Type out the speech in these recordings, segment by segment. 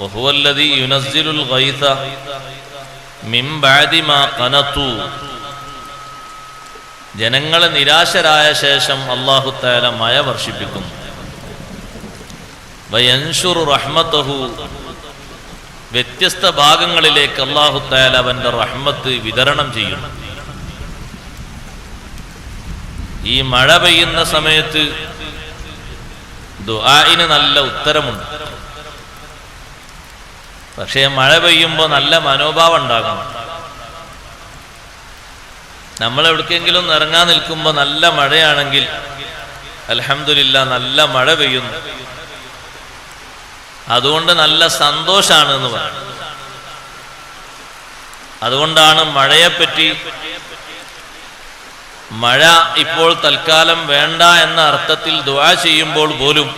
وهو الذي ينزل الغيث من بعد ما قنطوا ജനങ്ങളെ നിരാശരായ ശേഷം അള്ളാഹു താല മഴ വർഷിപ്പിക്കുന്നു വയൻഷുറു റഹ്മത്തഹു വ്യത്യസ്ത ഭാഗങ്ങളിലേക്ക് അള്ളാഹു താല അവന്റെ റഹ്മത്ത് വിതരണം ചെയ്യുന്നു ഈ മഴ പെയ്യുന്ന സമയത്ത് ദുആഇന് നല്ല ഉത്തരമുണ്ട് പക്ഷേ മഴ പെയ്യുമ്പോൾ നല്ല മനോഭാവം ഉണ്ടാകണം നമ്മൾ എവിടേക്കെങ്കിലും ഇറങ്ങാൻ നിൽക്കുമ്പോൾ നല്ല മഴയാണെങ്കിൽ അലഹമില്ല നല്ല മഴ പെയ്യുന്നു. അതുകൊണ്ട് നല്ല സന്തോഷാണ് എന്ന് പറയുന്നത് അതുകൊണ്ടാണ് മഴയെപ്പറ്റി മഴ ഇപ്പോൾ തൽക്കാലം വേണ്ട എന്ന അർത്ഥത്തിൽ ദുആ ചെയ്യുമ്പോൾ പോലും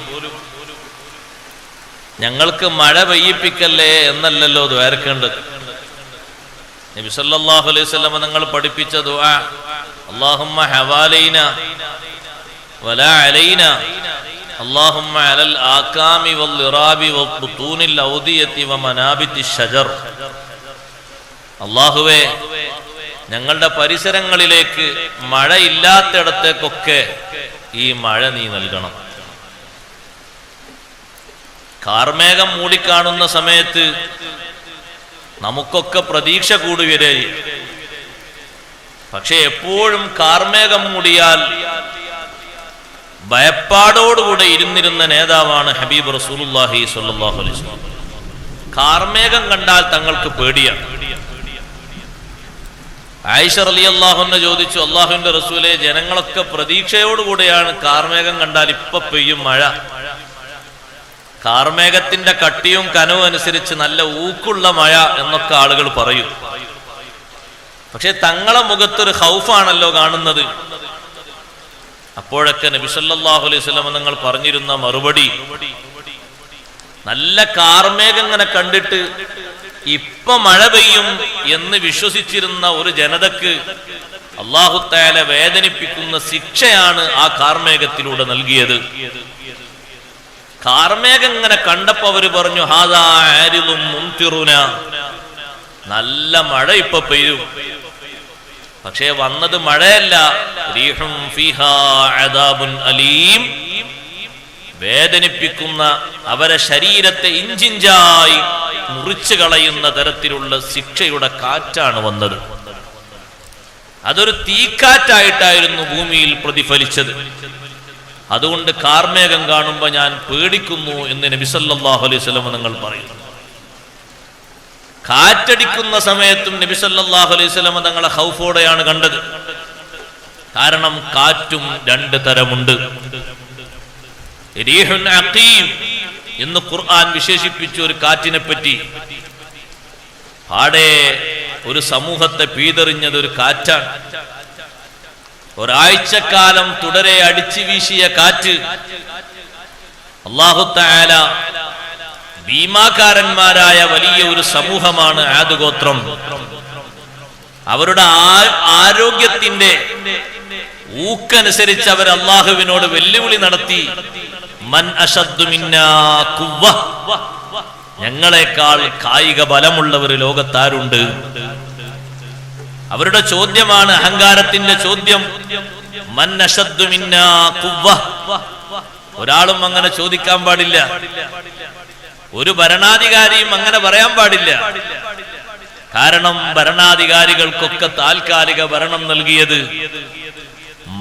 ഞങ്ങൾക്ക് മഴ പെയ്യിപ്പിക്കല്ലേ എന്നല്ലല്ലോ ദ്വാരക്കേണ്ടത്. നബി സല്ലല്ലാഹു അലൈഹി വസല്ലം നിങ്ങൾ പഠിപ്പിച്ച ദുആ അല്ലാഹുമ്മ ഹവാലൈന വലാ അലൈന അല്ലാഹുമ്മ അലൽ ആകാമി വൽ ഇറാബി വബുതൂനിൽ ഔദിയതി വമനാബിത്തി ഷജർ അല്ലാഹുവേ ഞങ്ങളുടെ പരിസരങ്ങളിലേക്ക് മഴയില്ലാത്തിടത്തേക്കൊക്കെ ഈ മഴ നീ നൽകണം. കാർമേഘം മൂടിക്കാണുന്ന സമയത്ത് നമുക്കൊക്കെ പ്രതീക്ഷ കൂടുവരെ. പക്ഷെ എപ്പോഴും കാർമേഘം മൂടിയാൽ ഭയപ്പാടോടുകൂടെ ഇരുന്നിരുന്ന നേതാവാണ് ഹബീബ് റസൂലുള്ളാഹി സ്വല്ലല്ലാഹു അലൈഹി കാർമേഘം കണ്ടാൽ തങ്ങൾക്ക് പേടിയാണ് ആയിഷ റളിയല്ലാഹു അൻഹ ചോദിച്ചു അള്ളാഹുവിന്റെ റസൂലെ ജനങ്ങളൊക്കെ പ്രതീക്ഷയോടുകൂടെയാണ് കാർമേഘം കണ്ടാൽ ഇപ്പൊ പെയ്യും മഴ. കാർമേഘത്തിന്റെ കട്ടിയും കനവും അനുസരിച്ച് നല്ല ഊക്കുള്ള മഴ എന്നൊക്കെ ആളുകൾ പറയും. പക്ഷെ തങ്ങളെ മുഖത്തൊരു ഹൗഫാണല്ലോ കാണുന്നത്. അപ്പോഴൊക്കെ നബിസല്ലാഹു അലൈഹി സ്വലം നിങ്ങൾ പറഞ്ഞിരുന്ന മറുപടി നല്ല കാർമേഘം ഇങ്ങനെ കണ്ടിട്ട് ഇപ്പൊ മഴ പെയ്യും എന്ന് വിശ്വസിച്ചിരുന്ന ഒരു ജനതക്ക് അള്ളാഹുത്താല വേദനിപ്പിക്കുന്ന ശിക്ഷയാണ് ആ കാർമേഘത്തിലൂടെ നൽകിയത്. കാർമേഘം ഇങ്ങനെ കണ്ടപ്പോ അവർ പറഞ്ഞു ഹാദാ ആരിലും മുൻതിറുന നല്ല മഴ ഇപ്പൊ പെയ്യും പക്ഷേ വന്നത് മഴയല്ല. അലീം. വേദനിപ്പിക്കുന്ന അവരെ ശരീരത്തെ ഇഞ്ചിഞ്ചായി മുറിച്ചു കളയുന്ന തരത്തിലുള്ള ശിക്ഷയുടെ കാറ്റാണ് വന്നത്. അതൊരു തീക്കാറ്റായിട്ടായിരുന്നു ഭൂമിയിൽ പ്രതിഫലിച്ചത്. അതുകൊണ്ട് കാർമേഘം കാണുമ്പോൾ ഞാൻ പേടിക്കുന്നു എന്ന് നബിസല്ലാഹു അലൈഹി വസല്ലം നിങ്ങൾ പറയുന്നു. കാറ്റടിക്കുന്ന സമയത്തും നബിസല്ലാഹു അലൈഹി വസല്ലം തങ്ങളെ ഹൗഫോടെയാണ് കണ്ടത്. കാരണം കാറ്റും രണ്ട് തരമുണ്ട്. എന്ന് ഖുർആൻ വിശേഷിപ്പിച്ച ഒരു കാറ്റിനെ പറ്റി. പാടെ ഒരു സമൂഹത്തെ പീതെറിഞ്ഞത് ഒരു കാറ്റാണ്. ഒരാഴ്ചക്കാലം തുടരെ അടിച്ചു വീശിയ കാറ്റ്. അള്ളാഹുത്തായാല ഭീമാകാരന്മാരായ വലിയ ഒരു സമൂഹമാണ് ആദുഗോത്രം. അവരുടെ ആരോഗ്യത്തിന്റെ ഊക്കനുസരിച്ച് അവർ അള്ളാഹുവിനോട് വെല്ലുവിളി നടത്തി. മൻ അശദ്ദു മിന്നാ കുവ്വ. ഞങ്ങളെക്കാൾ കായിക ബലമുള്ളവർ ലോകത്താരുണ്ട്. അവരുടെ ചോദ്യമാണ് അഹങ്കാരത്തിന്റെ ചോദ്യം. ഒരാളും അങ്ങനെ ചോദിക്കാൻ പാടില്ല. ഒരു ഭരണാധികാരിയും അങ്ങനെ പറയാൻ പാടില്ല. കാരണം ഭരണാധികാരികൾക്കൊക്കെ താൽക്കാലിക ഭരണം നൽകിയത്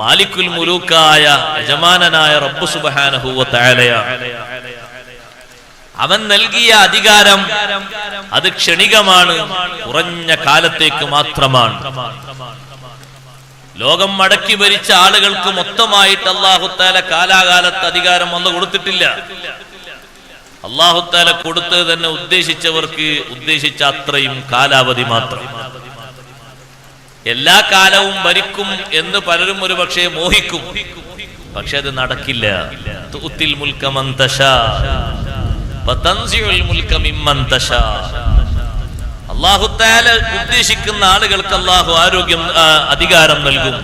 മാലിക്കുൽ മുലൂക്കായ യജമാനായ റബ്ബു സുബാനഹുവ താലയാണ് അവൻ നൽകിയ അധികാരം അത് ക്ഷണികമാണ് കുറഞ്ഞ കാലത്തേക്ക് മാത്രമാണ്. ലോകം മടക്കി ഭരിച്ച ആളുകൾക്ക് മൊത്തമായിട്ട് അള്ളാഹുത്താല കാലാകാലത്ത് അധികാരം വന്നു കൊടുത്തിട്ടില്ല. അള്ളാഹുത്താല കൊടുത്തത് തന്നെ ഉദ്ദേശിച്ചവർക്ക് ഉദ്ദേശിച്ച അത്രയും കാലാവധി മാത്രം. എല്ലാ കാലവും ഭരിക്കും എന്ന് പലരും ഒരു പക്ഷേ മോഹിക്കും. പക്ഷെ അത് നടക്കില്ല. തുത്തിൽ മുൽക്കമൻ തശാ വതൻസിഉൽ മുൽക്ക മിമ്മൻ തശാ. അള്ളാഹു താല ഉദ്ദേശിക്കുന്ന ആളുകൾക്ക് അള്ളാഹു ആരോഗ്യം അധികാരം നൽകും.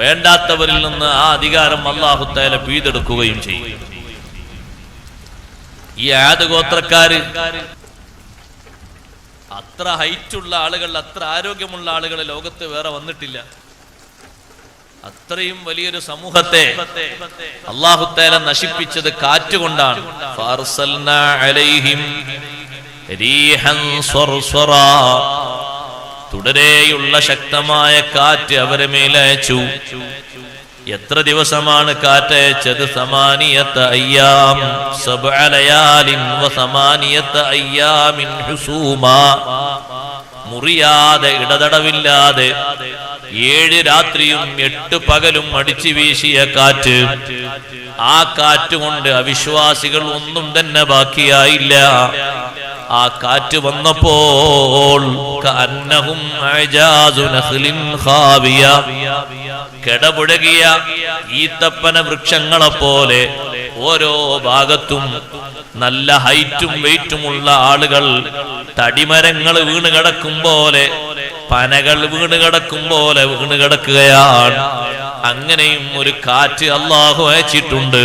വേണ്ടാത്തവരിൽ നിന്ന് ആ അധികാരം അള്ളാഹു താല പിഴുതെടുക്കുകയും ചെയ്യും. ഈ ആദ് ഗോത്രക്കാര് അത്ര ഹൈറ്റുള്ള ആളുകൾ അത്ര ആരോഗ്യമുള്ള ആളുകൾ ലോകത്ത് വേറെ വന്നിട്ടില്ല. അത്രയും വലിയൊരു സമൂഹത്തെ അള്ളാഹുത്തേല നശിപ്പിച്ചത് കാറ്റുകൊണ്ടാണ്. തുടരെയുള്ള ശക്തമായ കാറ്റ് അവരെ മേലയച്ചു. എത്ര ദിവസമാണ് കാറ്റയച്ചത്? സമാനിയത്ത് അയ്യാം സബഅലയാലിൻ വ സമാനിയത്ത് അയ്യാമിൻ മുറിയാതെ ഇടതടവില്ലാതെ ഏഴ് രാത്രിയും എട്ട് പകലും അടിച്ചു വീശിയ കാറ്റ്. ആ കാറ്റ് കൊണ്ട് അവിശ്വാസികൾ ഒന്നും തന്നെ ബാക്കിയായില്ല. ആ കാറ്റ് വന്നപ്പോൾ കിടപുഴകിയ ഈത്തപ്പന വൃക്ഷങ്ങളെ പോലെ ഓരോ ഭാഗത്തും നല്ല ഹൈറ്റും വെയിറ്റുമുള്ള ആളുകൾ തടിമരങ്ങൾ വീണ് കിടക്കും പോലെ പനകൾ വീണ് കിടക്കും പോലെ വീണ് കിടക്കുകയാണ്. അങ്ങനെയും ഒരു കാറ്റ് അള്ളാഹു അയച്ചിട്ടുണ്ട്.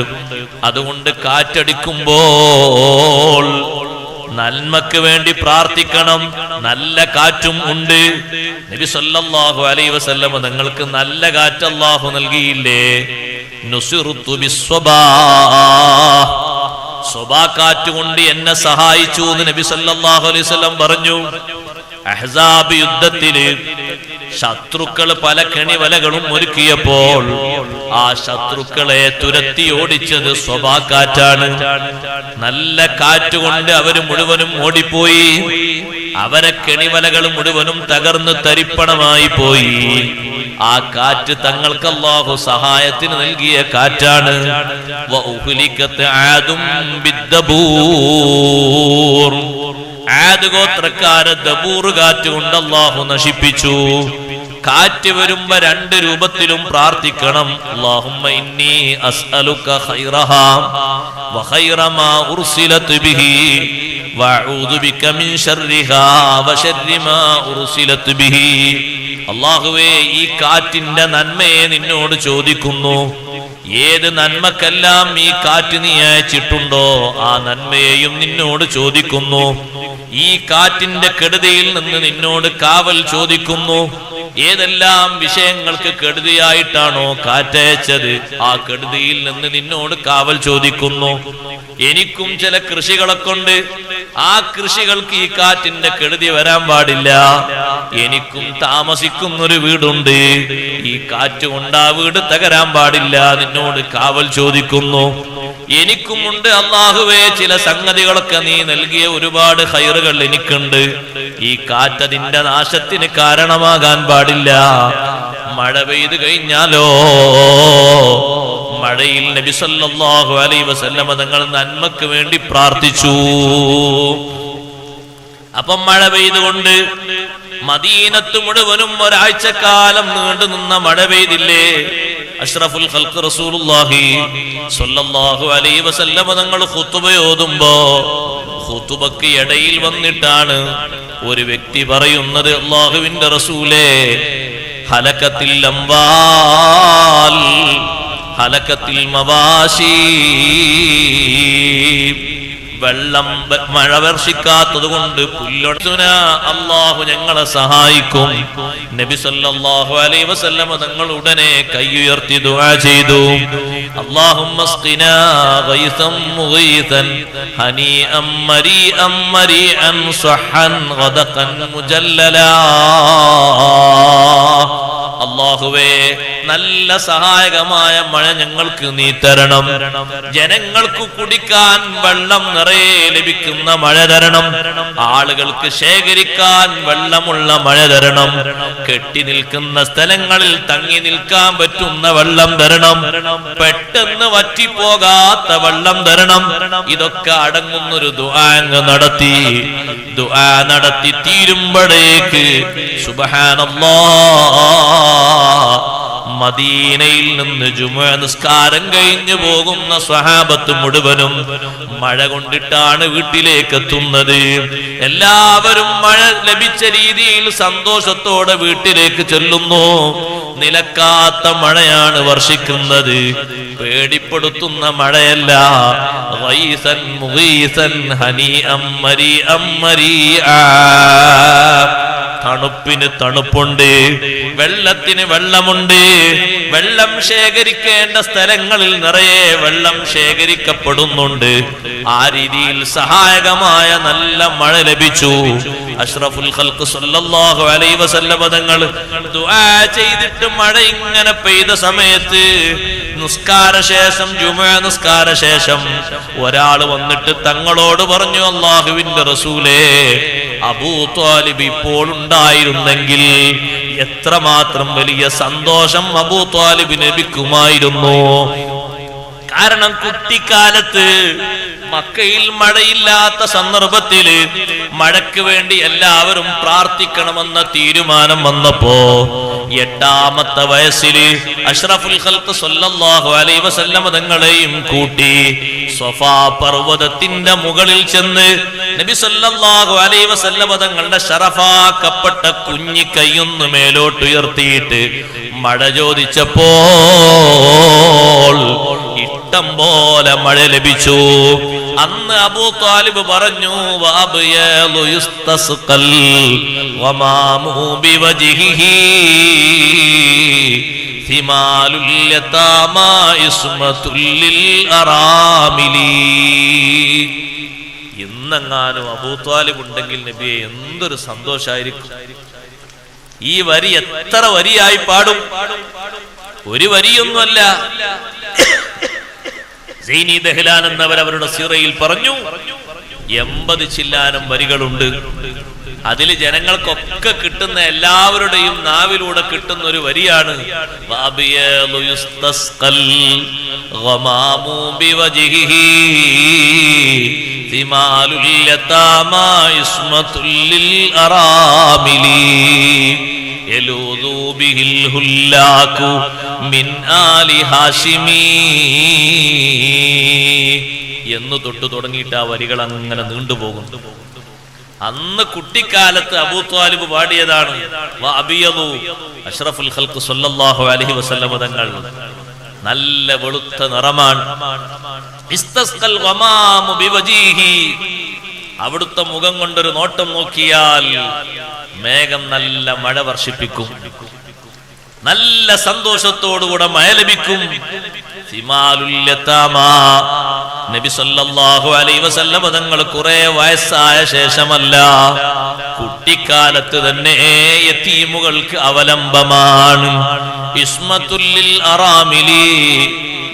അതുകൊണ്ട് കാറ്റടിക്കുമ്പോൾ നന്മക്ക് വേണ്ടി പ്രാർത്ഥിക്കണം. നല്ല കാറ്റും ഉണ്ട്. നബി സല്ലല്ലാഹു അലൈഹി വസല്ലമ നിങ്ങൾക്ക് നല്ല കാറ്റ് അള്ളാഹു നൽകിയില്ലേ? നുസിറുത്തു ബിസ്വബാ. സ്വബാ കാറ്റ് കൊണ്ട് എന്നെ സഹായിച്ചു എന്ന് നബി സല്ലല്ലാഹു അലൈഹി വസല്ലം പറഞ്ഞു. അഹ്സാബ് യുദ്ധത്തിൽ ശത്രുക്കൾ പല കെണിവലകളും ഒരുക്കിയപ്പോൾ ആ ശത്രുക്കളെ തുരത്തി ഓടിച്ചത് സ്വഭാ കാറ്റാണ് നല്ല കാറ്റ് കൊണ്ട് അവർ മുഴുവനും ഓടിപ്പോയി. അവരെ കെണിവലകൾ മുഴുവനും തകർന്ന് തരിപ്പണമായി പോയി. ആ കാറ്റ് തങ്ങൾക്ക് അല്ലാഹു സഹായത്തിന് നൽകിയ കാറ്റാണ്. ആദും ആദ് ഗോത്രക്കാരെ ദബൂർ കാറ്റ് കൊണ്ട് അള്ളാഹു നശിപ്പിച്ചു. കാറ്റ് വരുമ്പോ രണ്ട് രൂപത്തിലും പ്രാർത്ഥിക്കണം. ഇന്നി ബിഹി വഅഊദു ബിക മിൻ ബിഹി. അല്ലാഹുവേ ഈ കാറ്റിന്റെ നന്മയെ നിന്നോട് ചോദിക്കുന്നു. ഏത് നന്മക്കെല്ലാം ഈ കാറ്റ് നീ അയച്ചിട്ടുണ്ടോ? ആ നന്മയെയും നിന്നോട് ചോദിക്കുന്നു. ഈ കാറ്റിന്റെ കെടുതിയിൽ നിന്ന് നിന്നോട് കാവൽ ചോദിക്കുന്നു. ഏതെല്ലാം വിഷയങ്ങൾക്ക് കെടുതിയായിട്ടാണോ കാറ്റയച്ചത്? ആ കെടുതിയിൽ നിന്ന് നിന്നോട് കാവൽ ചോദിക്കുന്നു. എനിക്കും ചില കൃഷികളെ കൊണ്ട് ആ കൃഷികൾക്ക് ഈ കാറ്റിന്റെ കെടുതി വരാൻ പാടില്ല. എനിക്കും താമസിക്കുന്നൊരു വീടുണ്ട്. ഈ കാറ്റ് കൊണ്ട് ആ വീട് തകരാൻ പാടില്ല. നിന്നോട് കാവൽ ചോദിക്കുന്നു. എനിക്കുമുണ്ട് അള്ളാഹുവേ ചില സംഗതികളൊക്കെ നീ നൽകിയ ഒരുപാട് ഹൈറുകൾ എനിക്കുണ്ട്. ഈ കാറ്റതിന്റെ നാശത്തിന് കാരണമാകാൻ പാടില്ല. മഴ പെയ്തു കഴിഞ്ഞാലോ? മഴയിൽ നബി സല്ലല്ലാഹു അലൈഹി വസല്ലമ തങ്ങൾ നന്മക്ക് വേണ്ടി പ്രാർത്ഥിച്ചു. അപ്പം മഴ പെയ്തുകൊണ്ട് മദീനത്ത് മുഴുവനും ഒരാഴ്ചക്കാലം നീണ്ടു നിന്ന മഴ പെയ്തില്ലേ? അഷ്റഫുൽ ഖൽഖ് റസൂലുള്ളാഹി സ്വല്ലല്ലാഹു അലൈഹി വസല്ലമ തങ്ങൾ ഖുതുബ ഓതുമ്പോ ഖുതുബക്ക് ഇടയിൽ വന്നിട്ടാണ് ഒരു വ്യക്തി പറയുന്നത് അള്ളാഹുവിന്റെ റസൂലേ ഹലക്കത്തിൽ അംവാൽ ഹലക്കത്തിൽ മവാശി. വെള്ളം മഴ വർഷിക്കാത്തത് കൊണ്ട് പുല്ലൊടസുന അള്ളാഹു ഞങ്ങളെ സഹായിക്കും. നബി സല്ലല്ലാഹു അലൈഹി വസല്ലമ തങ്ങൾ ഉടനെ കൈയുയർത്തി ദുആ ചെയ്തു. അള്ളാഹുമ്മ അള്ളാഹുവേ നല്ല സഹായകമായ മഴ ഞങ്ങൾക്ക് നീ തരണം. ജനങ്ങൾക്ക് കുടിക്കാൻ വെള്ളം നിറയെ ലഭിക്കുന്ന മഴ തരണം. ആളുകൾക്ക് ശേഖരിക്കാൻ വെള്ളമുള്ള മഴ തരണം. കെട്ടി നിൽക്കുന്ന സ്ഥലങ്ങളിൽ തങ്ങി നിൽക്കാൻ പറ്റുന്ന വെള്ളം തരണം. പെട്ടെന്ന് വറ്റിപ്പോകാത്ത വെള്ളം തരണം. ഇതൊക്കെ അടങ്ങുന്നൊരു ദുആങ് നടത്തി. ദുആ നടത്തി തീരുമ്പോഴേക്ക് സുബഹാനല്ലാ മദീനയിൽ നിന്ന് ജുമ നിസ്കാരം കഴിഞ്ഞു പോകുന്ന സ്വഹാബത്ത് മുഴുവനും മഴ കൊണ്ടിട്ടാണ് വീട്ടിലേക്ക് എത്തുന്നത് എല്ലാവരും മഴ ലഭിച്ച രീതിയിൽ സന്തോഷത്തോടെ വീട്ടിലേക്ക് ചെല്ലുന്നു. നിലക്കാത്ത മഴയാണ് വർഷിക്കുന്നത്. പേടിപ്പെടുത്തുന്ന മഴയല്ല. മുഗീസൻ അമ്മരി മരീഅം മരീആ. തണുപ്പിന് തണുപ്പുണ്ട് വെള്ളത്തിന് വെള്ളമുണ്ട്. വെള്ളം ശേഖരിക്കേണ്ട സ്ഥലങ്ങളിൽ നിറയെ വെള്ളം ശേഖരിക്കപ്പെടുന്നുണ്ട്. ആ രീതിയിൽ സഹായകമായ നല്ല മഴ ലഭിച്ചു. അഷ്റഫുൽ ഖൽഖ് സല്ലല്ലാഹു അലൈഹി വസല്ലം തങ്ങൾ ദുആ ചെയ്തിട്ട് മഴ ഇങ്ങനെ പെയ്ത സമയത്ത് നിസ്കാര ശേഷം ജുമുഅ നിസ്കാര ശേഷം ഒരാൾ വന്നിട്ട് തങ്ങളോട് പറഞ്ഞു അള്ളാഹുവിന്റെ റസൂലേ അബൂ ത്വാലിബ് ഇപ്പോൾ ഉണ്ടായിരുന്നെങ്കിൽ എത്രമാത്രം വലിയ സന്തോഷം അബൂ ത്വാലിബ് ലഭിക്കുമായിരുന്നു കാരണം കുട്ടിക്കാലത്ത് മക്കയിൽ മഴയില്ലാത്ത സന്ദർഭത്തിൽ മഴയ്ക്ക് വേണ്ടി എല്ലാവരും പ്രാർത്ഥിക്കണമെന്ന തീരുമാനം വന്നപ്പോ എട്ടാമത്തെ വയസ്സിൽ അഷ്റഫുൽ ഖൽഖ് സല്ലല്ലാഹു അലൈഹി വസല്ലമ തങ്ങളെയും കൂട്ടി സഫാ പർവതത്തിന്റെ മുകളിൽ ചെന്ന് നബി സല്ലല്ലാഹു അലൈഹി വസല്ലമ തങ്ങളുടെ ഷറഫാക്കപ്പെട്ട കുഞ്ഞി കൈയൊന്ന് മേലോട്ടുയർത്തിയിട്ട് മഴ ചോദിച്ചപ്പോൾ ഇഷ്ടം പോലെ മഴ ലഭിച്ചു. അന്ന് അബൂ താലിബ് പറഞ്ഞു "വഅബ്യലു യുസ്തസ്ഖൽ അറാമിലീ ബിവജ്ഹിഹി ഥിമാലുൽ യതാമാ ലിൽ അറാമിലി ഇന്നെങ്ങാനും അബൂത്വാലിബ് ഉണ്ടെങ്കിൽ നബിയെ എന്തൊരു സന്തോഷായിരിക്കും. ഈ വരി എത്ര വരിയായി പാടും. ഒരു വരിയൊന്നുമല്ല. സൈനി ദഹ്ലാൻ എന്നവർ അവരുടെ സിറയിൽ പറഞ്ഞു എൺപത് ചില്ലാനം വരികളുണ്ട്. അതിൽ ജനങ്ങൾക്കൊക്കെ കിട്ടുന്ന എല്ലാവരുടെയും നാവിലൂടെ കിട്ടുന്ന ഒരു വരിയാണ് എന്ന് തൊട്ടു തുടങ്ങിയിട്ട് ആ വരികൾ അങ്ങനെ നീണ്ടുപോകുന്നു. അന്ന് കുട്ടിക്കാലത്ത് അബൂ ത്വാലിബ് പാടിയതാണ്. അഷ്റഫുൽ സല്ലല്ലാഹു അലൈഹി വസല്ലം തങ്ങൾ. നല്ല വെളുത്ത നിറമാണ്. അവിടുത്തെ മുഖം കൊണ്ടൊരു നോട്ടം നോക്കിയാൽ മേഘം നല്ല മഴ വർഷിപ്പിക്കും. നല്ല സന്തോഷത്തോടുകൂടെ മയ ലഭിക്കും സല്ലല്ലാഹു കുറെ വയസ്സായ ശേഷമല്ല കുട്ടിക്കാലത്ത് തന്നെ യതീമുകൾക്ക് അവലംബമാണ്. ഇസ്മത്തുല്ലിൽ അറാമിലി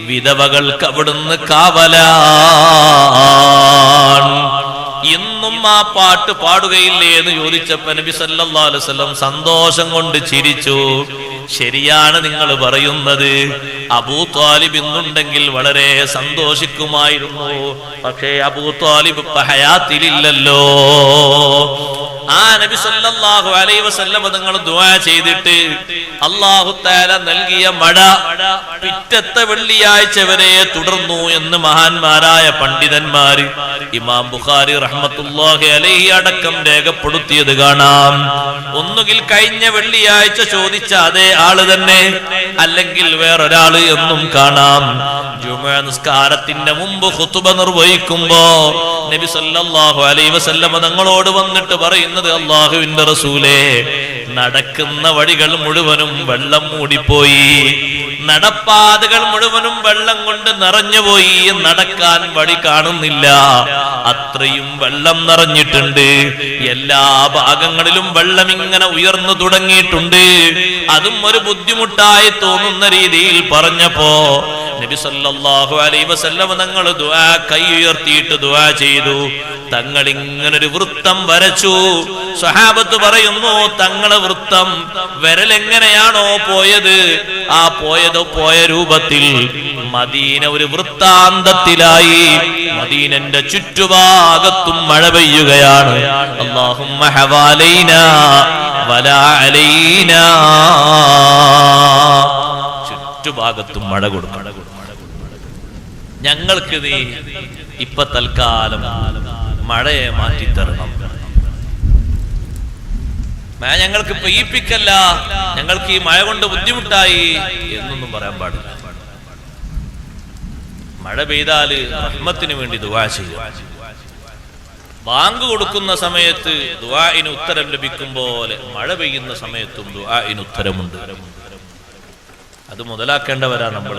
വിധവകൾക്ക് അവിടുന്ന് കാവലാണ്. ഇന്നും ആ പാട്ട് പാടുകയില്ലേ എന്ന് ചോദിച്ചപ്പോ നബി സല്ലല്ലാഹു അലൈഹി വസല്ലം സന്തോഷം കൊണ്ട് ചിരിച്ചു. ശരിയാണ് നിങ്ങൾ പറയുന്നത്. അബൂ ത്വാലിബ് ഇന്നുണ്ടെങ്കിൽ വളരെ സന്തോഷിക്കുമായിരുന്നു. പക്ഷേ അബൂ ഇപ്പൊ ഹയാത്തിലില്ലല്ലോ. ആ നബി സല്ലാഹു അലൈഹി വസല്ലം നിങ്ങൾ ദുആ ചെയ്തിട്ട് അല്ലാഹു തആല നൽകിയ മഴ പിറ്റത്തെ വെള്ളിയാഴ്ച വരെ തുടർന്നു എന്ന് മഹാന്മാരായ പണ്ഡിതന്മാര് ഇമാം ബുഖാരി റഹ്മത്തുള്ളാഹി അലഹി അടക്കം രേഖപ്പെടുത്തിയത് കാണാം. ഒന്നുകിൽ കഴിഞ്ഞ വെള്ളിയാഴ്ച ചോദിച്ച അതേ ആൾ തന്നെ അല്ലെങ്കിൽ വേറൊരാൾ എന്നും കാണാം. ജുമുഅ നിസ്കാരത്തിന്റെ മുമ്പ് ഹുത്തുബ നിർവഹിക്കുമ്പോ നബി സല്ലല്ലാഹു അലൈഹി വസല്ലമ തങ്ങളോട് വന്നിട്ട് പറയുന്നത് അള്ളാഹുവിന്റെ റസൂലേ നടക്കുന്ന വഴികൾ മുഴുവനും വെള്ളം മൂടിപ്പോയി. നടപ്പാതകൾ മുഴുവനും വെള്ളം കൊണ്ട് നിറഞ്ഞുപോയി നടക്കാൻ വഴി കാണുന്നില്ല. അത്രയും വെള്ളം നിറഞ്ഞിട്ടുണ്ട്. എല്ലാ ഭാഗങ്ങളിലും വെള്ളം ഇങ്ങനെ ഉയർന്നു തുടങ്ങിയിട്ടുണ്ട്. അതും ഒരു ബുദ്ധിമുട്ടായി തോന്നുന്ന രീതിയിൽ പറഞ്ഞപ്പോ നബി സല്ലല്ലാഹു അലൈഹി വസല്ലം തങ്ങൾ ദുആ കൈ ഉയർത്തിയിട്ട് ദുആ ചെയ്തു. തങ്ങൾ ഇങ്ങനെ ഒരു വൃത്തം വരച്ചു. സ്വഹാബത്ത് പറയുന്നു തങ്ങളെ വൃത്തം വിരൽ എങ്ങനെയാണോ പോയത്? ആ പോയത് പോയ രൂപത്തിൽ മദീന ഒരു വൃത്താന്തത്തിലായി. മദീനന്റെ ചുറ്റുഭാഗത്തും മഴ പെയ്യുകയാണ്. അലൈനാ ചുറ്റുഭാഗത്തും മഴ കൊടുക്കണം ഞങ്ങൾക്ക് നീ ഇപ്പൊ തൽക്കാലം മഴയെ മാറ്റിത്തരണം. മഴ ഞങ്ങൾക്ക് പെയ്യിപ്പിക്കല്ല. ഞങ്ങൾക്ക് ഈ മഴ കൊണ്ട് ബുദ്ധിമുട്ടായി എന്നൊന്നും പറയാൻ പാടില്ല. മഴ പെയ്താൽ റഹ്മത്തിന് വേണ്ടി ദുവാ ചെയ്യുക. ബാങ്ക് കൊടുക്കുന്ന സമയത്ത് ദുആഇന് ഉത്തരം ലഭിക്കും പോലെ മഴ പെയ്യുന്ന സമയത്തും ദുആഇന് ഉത്തരമുണ്ട്. അത് മുതലാക്കേണ്ടവരാ നമ്മൾ